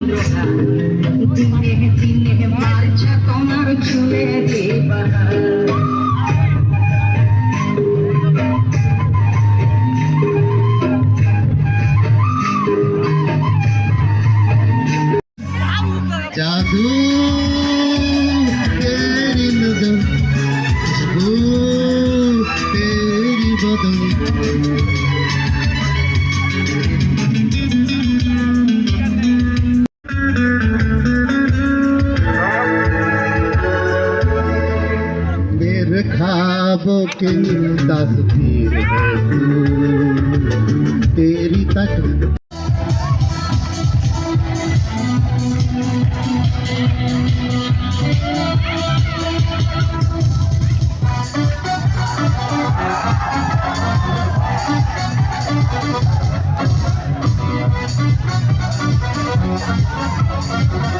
দিনে দিনে বাড়ছে তোমার ছুঁয়ে দেবার जादू Quem de Jesus, queridas de Thank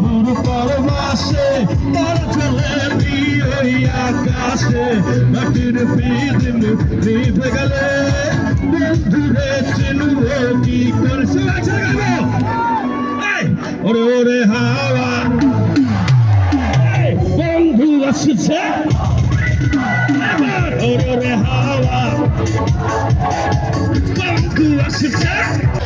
গুরু পরবাসে, তার চলে ওই আকাশে। মাটির প্রীত মুক্তি গেলে, বন্ধুরে চিনব কি করে সবাই ছেড়ে গেল ওরে ওরে, হাওয়া। বন্ধু আসছে। ওরে ওরে, হাওয়া। বন্ধু আসছে।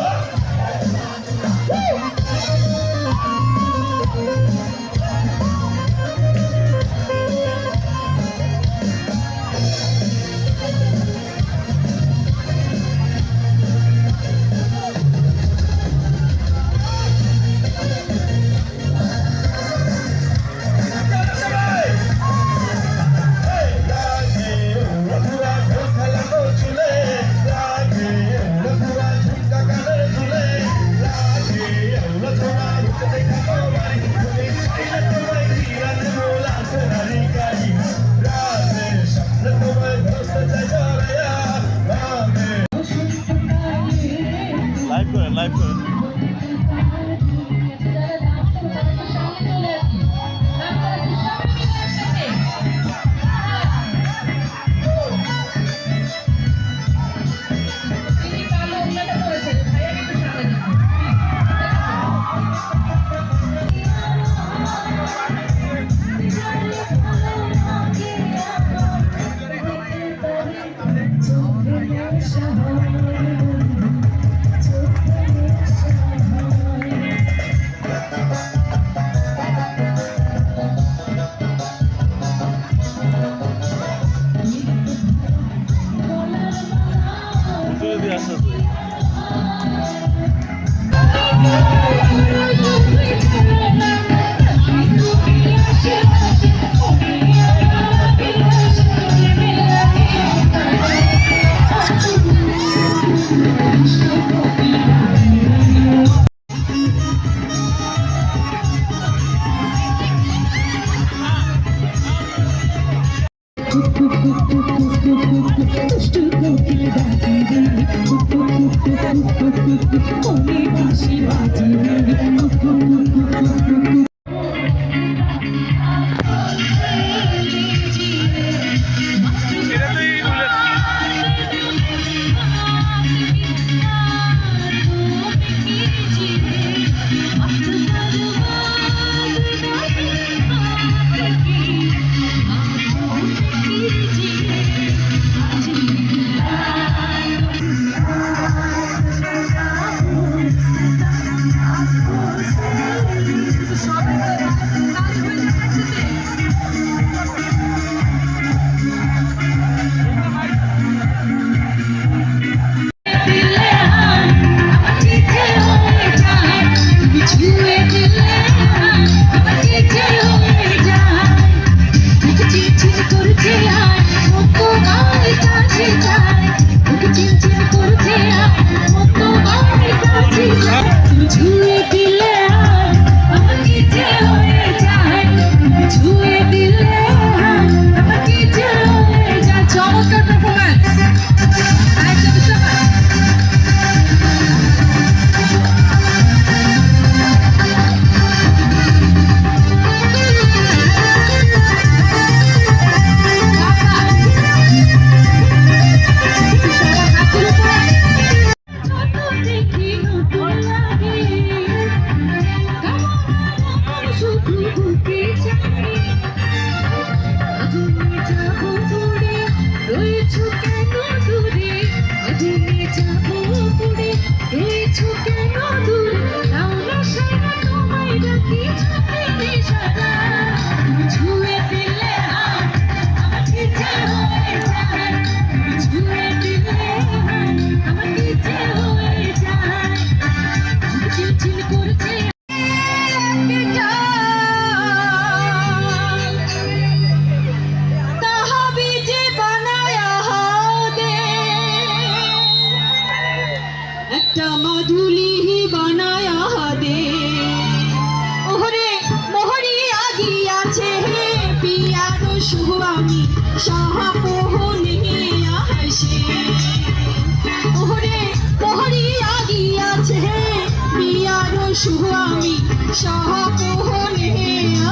শুভ আমি সহপোহনে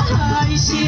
হাইসে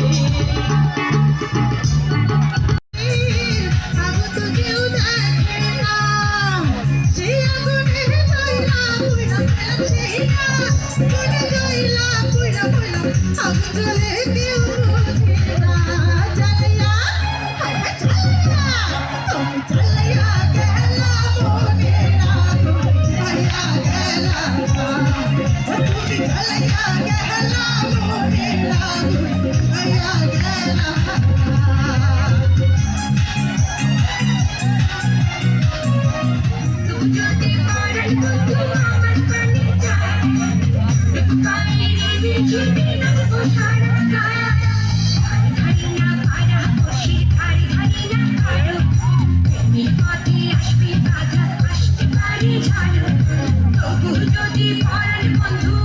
যদি পড়াই বন্ধু